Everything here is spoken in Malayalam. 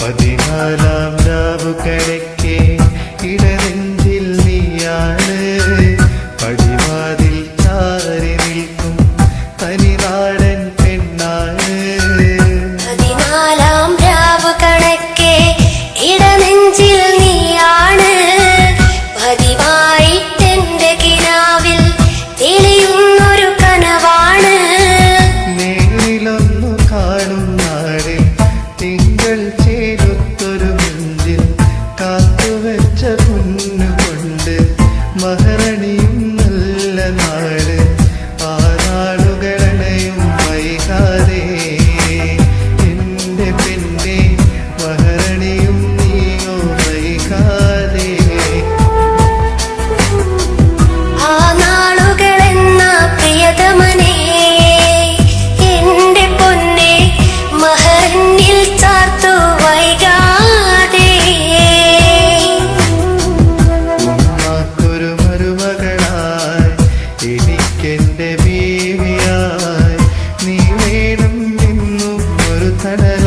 പതിനാലാം രാവ് കടക്കെ ഇടനെഞ്ചിൽ നീയാണ് കനിയും നല്ല നാട് ಕಣ